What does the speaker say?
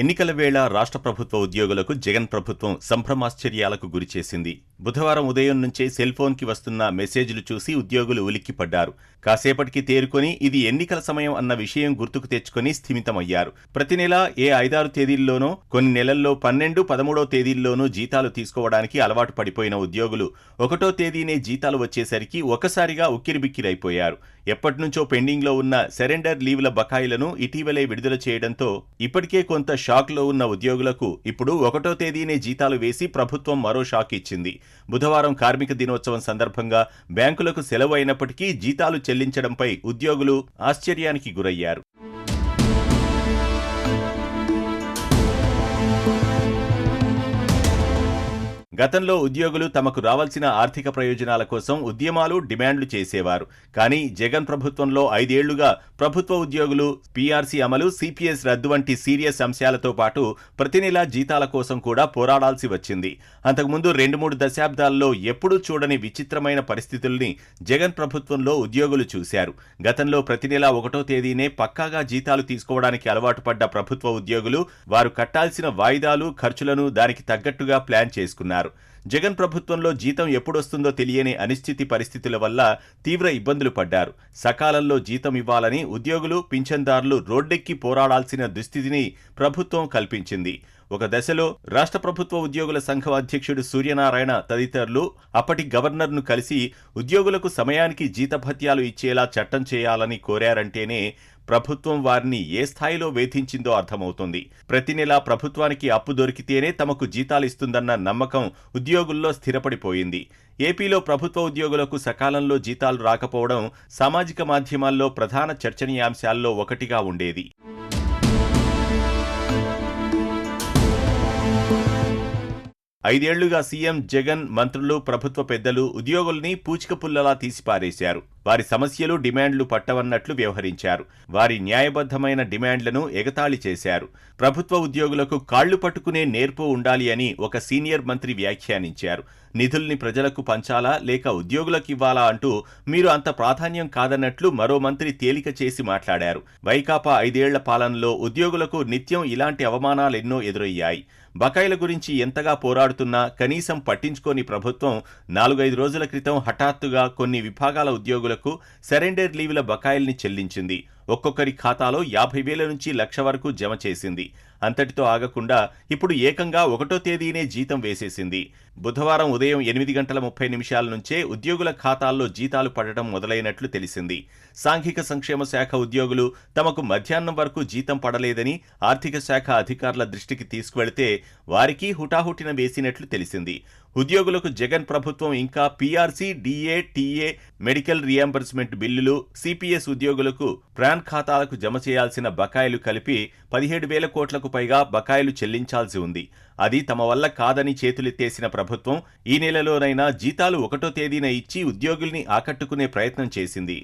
ఎన్నికల వేళ రాష్ట్ర ప్రభుత్వ ఉద్యోగులకు జగన్ ప్రభుత్వం సంభ్రమాశ్చర్యాలకు గురిచేసింది బుధవారం ఉదయం నుంచే సెల్ఫోన్కి వస్తున్న మెసేజ్లు చూసి ఉద్యోగులు ఉలిక్కిపడ్డారు. కాసేపటికి తేరుకొని ఇది ఎన్నికల సమయం అన్న విషయం గుర్తుకు తెచ్చుకొని స్థిమితమయ్యారు. ప్రతి నెల ఏ ఐదారు తేదీల్లోనో కొన్ని నెలల్లో పన్నెండు పదమూడో తేదీల్లోనూ జీతాలు తీసుకోవడానికి అలవాటు పడిపోయిన ఉద్యోగులు ఒకటో తేదీనే జీతాలు వచ్చేసరికి ఒకసారిగా ఉక్కిరిబిక్కిరైపోయారు. ఎప్పటినుంచో పెండింగ్లో ఉన్న సెరెండర్ లీవ్ల బకాయిలను ఇటీవలే విడుదల చేయడంతో ఇప్పటికే కొంత షాక్లో ఉన్న ఉద్యోగులకు ఇప్పుడు ఒకటో తేదీనే జీతాలు వేసి ప్రభుత్వం మరో షాక్ ఇచ్చింది. బుధవారం కార్మిక దినోత్సవం సందర్భంగా బ్యాంకులకు సెలవు అయినప్పటికీ జీతాలు చెల్లించడంపై ఉద్యోగులు ఆశ్చర్యానికి గురయ్యారు. గతంలో ఉద్యోగులు తమకు రావాల్సిన ఆర్థిక ప్రయోజనాల కోసం ఉద్యమాలు డిమాండ్లు చేసేవారు. కానీ జగన్ ప్రభుత్వంలో ఐదేళ్ళుగా ప్రభుత్వ ఉద్యోగులు పీఆర్సీ అమలు సిపిఎస్ రద్దు వంటి సీరియస్ అంశాలతో పాటు ప్రతి నెలా జీతాల కోసం కూడా పోరాడాల్సి వచ్చింది. అంతకుముందు రెండు మూడు దశాబ్దాల్లో ఎప్పుడూ చూడని విచిత్రమైన పరిస్థితుల్ని జగన్ ప్రభుత్వంలో ఉద్యోగులు చూశారు. గతంలో ప్రతి నెలా ఒకటో తేదీనే పక్కాగా జీతాలు తీసుకోవడానికి అలవాటు పడ్డ ప్రభుత్వ ఉద్యోగులు వారు కట్టాల్సిన వాయిదాలు ఖర్చులను దానికి తగ్గట్టుగా ప్లాన్ చేసుకున్నారు. జగన్ ప్రభుత్వంలో జీతం ఎప్పుడొస్తుందో తెలియని అనిశ్చితి పరిస్థితుల వల్ల తీవ్ర ఇబ్బందులు పడ్డారు. సకాలంలో జీతం ఇవ్వాలని ఉద్యోగులు పింఛన్దారులు రోడ్డెక్కి పోరాడాల్సిన దుస్థితిని ప్రభుత్వం కల్పించింది. ఒక దశలో రాష్ట్ర ప్రభుత్వ ఉద్యోగుల సంఘం అధ్యక్షుడు సూర్యనారాయణ తదితరులు అప్పటి గవర్నర్ను కలిసి ఉద్యోగులకు సమయానికి జీతభత్యాలు ఇచ్చేలా చట్టం చేయాలని కోరారంటేనే ప్రభుత్వం వారిని ఏ స్థాయిలో వేధించిందో అర్థమవుతుంది. ప్రతి నెలా ప్రభుత్వానికి అప్పు దొరికితేనే తమకు జీతాలు ఇస్తుందన్న నమ్మకం ఉద్యోగుల్లో స్థిరపడిపోయింది. ఏపీలో ప్రభుత్వ ఉద్యోగులకు సకాలంలో జీతాలు రాకపోవడం సామాజిక మాధ్యమాల్లో ప్రధాన చర్చనీయాంశాల్లో ఒకటిగా ఉండేది. ఐదేళ్ళుగా సీఎం జగన్ మంత్రులు ప్రభుత్వ పెద్దలు ఉద్యోగుల్ని పూచిక పుల్లలా తీసిపారేశారు. వారి సమస్యలు డిమాండ్లు పట్టవన్నట్లు వ్యవహరించారు. వారి న్యాయబద్ధమైన డిమాండ్లను ఎగతాళి చేశారు. ప్రభుత్వ ఉద్యోగులకు కాళ్ళు పట్టుకునే నేర్పు ఉండాలి అని ఒక సీనియర్ మంత్రి వ్యాఖ్యానించారు. నిధుల్ని ప్రజలకు పంచాలా లేక ఉద్యోగులకు ఇవ్వాలా అంటూ మీరు అంత ప్రాధాన్యం కాదన్నట్లు మరో మంత్రి తేలిక చేసి మాట్లాడారు. వైకాపా ఐదేళ్ళ పాలనలో ఉద్యోగులకు నిత్యం ఇలాంటి అవమానాలెన్నో ఎదురయ్యాయి. బకాయిల గురించి ఎంతగా పోరాడుతున్నా కనీసం పట్టించుకోని ప్రభుత్వం నాలుగైదు రోజుల క్రితం హఠాత్తుగా కొన్ని విభాగాల ఉద్యోగులకు సరెండర్ లీవుల బకాయిల్ని చెల్లించింది. ఒక్కొక్కరి ఖాతాలో యాభై వేల నుంచి లక్ష వరకు జమ చేసింది. అంతటితో ఆగకుండా ఇప్పుడు ఏకంగా ఒకటో తేదీనే జీతం వేసేసింది. బుధవారం ఉదయం ఎనిమిది గంటల ముప్పై నిమిషాల నుంచే ఉద్యోగుల ఖాతాల్లో జీతాలు పడటం మొదలైనట్లు తెలిసింది. సాంఘిక సంక్షేమ శాఖ ఉద్యోగులు తమకు మధ్యాహ్నం వరకు జీతం పడలేదని ఆర్థిక శాఖ అధికారుల దృష్టికి తీసుకువెళితే వారికి హుటాహుటిన వేసినట్లు తెలిసింది. ఉద్యోగులకు జగన్ ప్రభుత్వం ఇంకా PRC DA TA medical reimbursement బిల్లులు సిపిఎస్ ఉద్యోగులకు ప్రాన్ ఖాతాలకు జమ చేయాల్సిన బకాయిలు కలిపి పదిహేడు వేల కోట్లకు పైగా బకాయిలు చెల్లించాల్సి ఉంది. అది తమ వల్ల కాదని చేతులెత్తేసిన ప్రభుత్వం ఈ నెలలోనైనా జీతాలు ఒకటో తేదీన ఇచ్చి ఉద్యోగుల్ని ఆకట్టుకునే ప్రయత్నం చేసింది.